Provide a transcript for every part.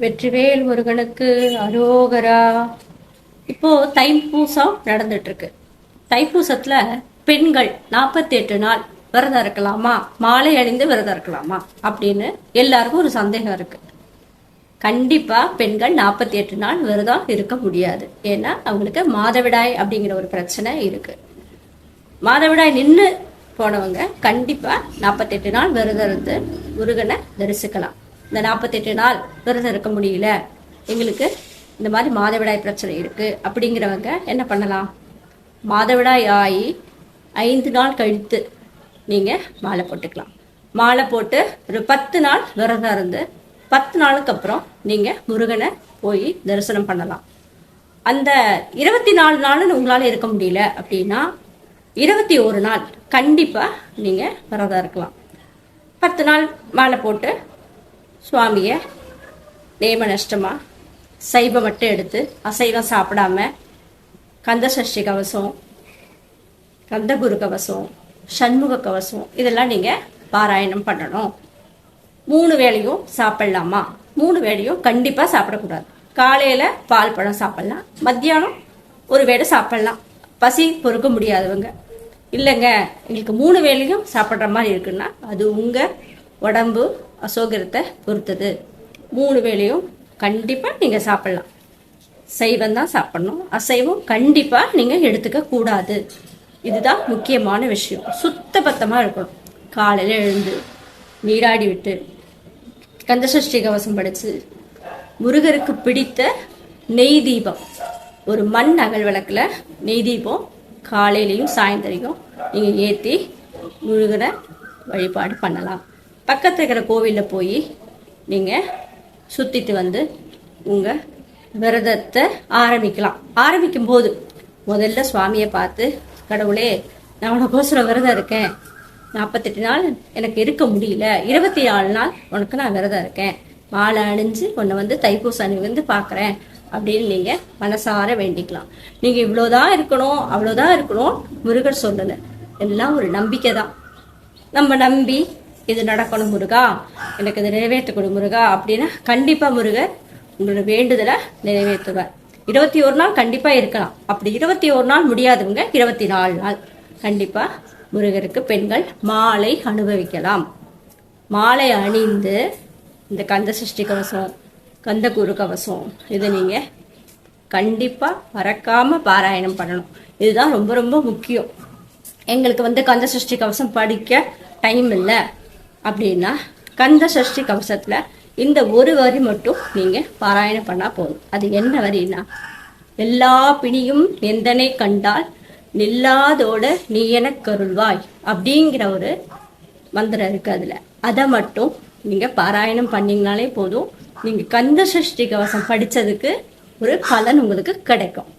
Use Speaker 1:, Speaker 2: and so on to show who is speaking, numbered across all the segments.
Speaker 1: வெற்றிவேல் முருகனுக்கு அரோகரா. இப்போ தைப்பூசம் நடந்துட்டு இருக்கு தைப்பூசத்துல பெண்கள் நாற்பத்தி எட்டு நாள் விரதம் இருக்கலாமா? மாலை அணிந்து விரதம் இருக்கலாமா? அப்படின்னு எல்லாருக்கும் ஒரு சந்தேகம் இருக்கு. கண்டிப்பா பெண்கள் நாற்பத்தி எட்டு நாள் விரதம் இருக்க முடியாது. ஏன்னா அவங்களுக்கு மாதவிடாய் அப்படிங்கிற ஒரு பிரச்சனை இருக்கு. மாதவிடாய் நின்று போனவங்க கண்டிப்பா நாற்பத்தெட்டு நாள் விரதம் இருந்து முருகனை தரிசிக்கலாம். இந்த நாற்பத்தெட்டு நாள் விரதம் இருக்க முடியல. எங்களுக்கு இந்த மாதிரி மாதவிடாய் பிரச்சனை இருக்கு. அப்படிங்கிறவங்க என்ன பண்ணலாம்? மாதவிடாய் ஆகி ஐந்து நாள் கழித்து நீங்கள் மாலை போட்டுக்கலாம். மாலை போட்டு ஒரு பத்து நாள் விரதம் இருந்து பத்து நாளுக்கு அப்புறம் நீங்கள் முருகனை போய் தரிசனம் பண்ணலாம். அந்த இருபத்தி நாலு நாள் உங்களால் இருக்க முடியல அப்படின்னா இருபத்தி ஒரு நாள் கண்டிப்பாக நீங்கள் விரதம் இருக்கலாம். பத்து நாள் மாலை போட்டு சுவாமியை நேம நஷ்டமாக சைவம் மட்டும் எடுத்து அசைவம் சாப்பிடாம கந்த சஷ்டி கவசம் கந்தகுரு கவசம் சண்முக கவசம் இதெல்லாம் நீங்கள் பாராயணம் பண்ணணும். மூணு வேளையும் சாப்பிடலாமா? மூணு வேளையும் கண்டிப்பாக சாப்பிடக்கூடாது. காலையில் பால் பழம் சாப்பிட்லாம். மத்தியானம் ஒரு வேளை சாப்பிட்லாம். பசி பொறுக்க முடியாதவங்க. இல்லைங்க எங்களுக்கு மூணு வேளையும் சாப்பிட்ற மாதிரி இருக்குன்னா அது உங்கள் உடம்பு அசோகரத்தை பொறுத்தது. மூணு வேளையும் கண்டிப்பாக நீங்கள் சாப்பிட்லாம். சைவம் தான் சாப்பிடணும். அசைவம் கண்டிப்பாக நீங்கள் எடுத்துக்க கூடாது. இதுதான் முக்கியமான விஷயம். சுத்த பத்தமாக இருக்கணும். காலையில் எழுந்து நீராடி விட்டு கந்தசஷ்டி கவசம் படித்து முருகருக்கு பிடித்த நெய் தீபம். ஒரு மண் அகல் விளக்கில் நெய் தீபம் காலையிலையும் சாயந்தரையும் நீங்கள் ஏற்றி முருகனை வழிபாடு பண்ணலாம். பக்கத்தில் இருக்கிற கோவிலில் போய் நீங்கள் சுற்றிட்டு வந்து உங்கள் விரதத்தை ஆரம்பிக்கலாம். ஆரம்பிக்கும் போது முதல்ல சுவாமியை பார்த்து கடவுளே நான் உனக்கோசரம் விரதம் இருக்கேன். நாற்பத்தெட்டு நாள் எனக்கு இருக்க முடியல. இருபத்தி நாலு நாள் உனக்கு நான் விரதம் இருக்கேன். மாலை அணிஞ்சு உன்னை வந்து தைப்பூச அணி வந்து பார்க்குறேன். அப்படின்னு நீங்கள் மனசார வேண்டிக்கலாம். நீங்கள் இவ்வளோதான் இருக்கணும் அவ்வளோதான் இருக்கணும் முருகர் சொல்லலை எல்லாம் ஒரு நம்பிக்கை தான் நம்ம நம்பி இது நடக்கணும் முருகா. எனக்கு இதை நிறைவேற்ற கொடு முருகா அப்படின்னா கண்டிப்பா முருகர் உங்களோட வேண்டுதலை நிறைவேற்றுவார். இருபத்தி ஒரு நாள் கண்டிப்பா இருக்கலாம். அப்படி இருபத்தி ஒரு நாள் முடியாதவங்க இருபத்தி நாலு நாள். கண்டிப்பா முருகருக்கு பெண்கள் மாலை அனுபவிக்கலாம். மாலை அணிந்து இந்த கந்த சஷ்டி கவசம் கந்த குரு கவசம் இதை நீங்க கண்டிப்பா மறக்காம பாராயணம் பண்ணணும். இதுதான் ரொம்ப ரொம்ப முக்கியம். எங்களுக்கு வந்து கந்த சஷ்டி கவசம் படிக்க டைம் இல்லை. அப்படின்னா கந்த சஷ்டி கவசத்துல இந்த ஒரு வரி மட்டும் நீங்க பாராயணம் பண்ணா போதும். அது என்ன வரின்னா எல்லா பிணியும் எந்தனை கண்டால் நில்லாதோட நீ எனக் கருள்வாய் அப்படிங்கிற ஒரு மந்திரம் இருக்கு அதுல. அதை மட்டும் நீங்க பாராயணம் பண்ணீங்கனாலே போதும். நீங்க கந்த சஷ்டி கவசம் படிச்சதுக்கு ஒரு பலன் உங்களுக்கு கிடைக்கும்.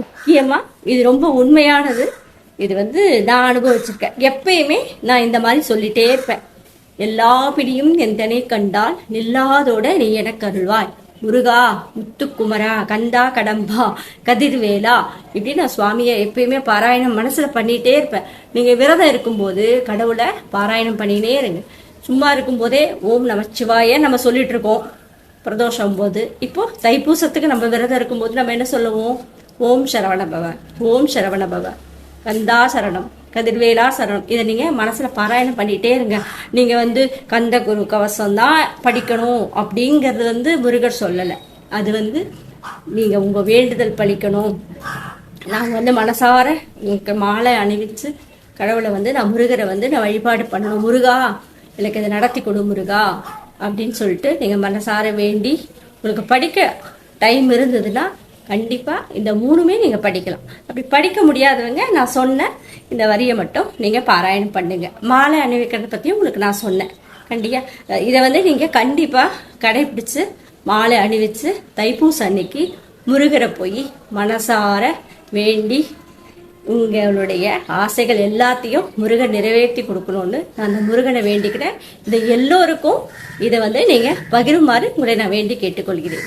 Speaker 1: முக்கியமா இது ரொம்ப உண்மையானது. இது வந்து நான் அனுபவிச்சிருக்கேன். எப்பயுமே நான் இந்த மாதிரி சொல்லிட்டே இருப்பேன். எல்லா பிடியும் எந்தனை கண்டால் நில்லாதோட நீ எனக்கு அருள்வாய். முருகா முத்துக்குமரா கந்தா கடம்பா கதிர்வேலா இப்படி நான் சுவாமியை எப்பயுமே பாராயணம் மனசுல பண்ணிட்டே இருப்பேன். நீங்க விரதம் இருக்கும்போது கடவுளை பாராயணம் பண்ணினே இருங்க. சும்மா இருக்கும்போதே ஓம் நமச்சிவாய நம்ம சொல்லிட்டு இருக்கோம். பிரதோஷம் போது. இப்போ தைப்பூசத்துக்கு நம்ம விரதம் இருக்கும்போது நம்ம என்ன சொல்லுவோம்? ஓம் சரவண பவ. ஓம் சரவண பவ. கந்தா சரணம். கதிர்வேலா சரணம் இதை நீங்க மனசுல பாராயணம் பண்ணிட்டே இருங்க. நீங்க வந்து கந்த குரு கவசம் தான் படிக்கணும் அப்படிங்கிறது வந்து முருகர் சொல்லலை. அது வந்து நீங்க உங்க வேண்டுதல் பழிக்கணும். நாங்க வந்து மனசார உங்களுக்கு மாலை அணிவிச்சு கடவுளை வந்து நான் முருகரை வந்து நான் வழிபாடு பண்ணணும். முருகா எனக்கு இதை நடத்தி கொடு முருகா அப்படின்னு சொல்லிட்டு நீங்க மனசார வேண்டி உங்களுக்கு படிக்க டைம் இருந்ததுன்னா கண்டிப்பாக இந்த மூணுமே நீங்கள் படிக்கலாம். அப்படி படிக்க முடியாதவங்க நான் சொன்ன இந்த வரியை மட்டும் நீங்கள் பாராயணம் பண்ணுங்கள் மாலை அணிவிக்கிறத பற்றியும் உங்களுக்கு நான் சொன்னேன். கண்டிப்பா இதை வந்து நீங்கள் கண்டிப்பாக கடைபிடிச்சு மாலை அணிவிச்சு தைப்பூச அன்னைக்கு முருகரை போய் மனசார வேண்டி உங்களுடைய ஆசைகள் எல்லாத்தையும் முருகன் நிறைவேற்றி கொடுக்கணும்னு நான் அந்த முருகனை வேண்டிக்கிறேன். இதை எல்லோருக்கும் இதை வந்து நீங்கள் பகிருமாறு உங்களை நான் வேண்டி கேட்டுக்கொள்கிறேன்.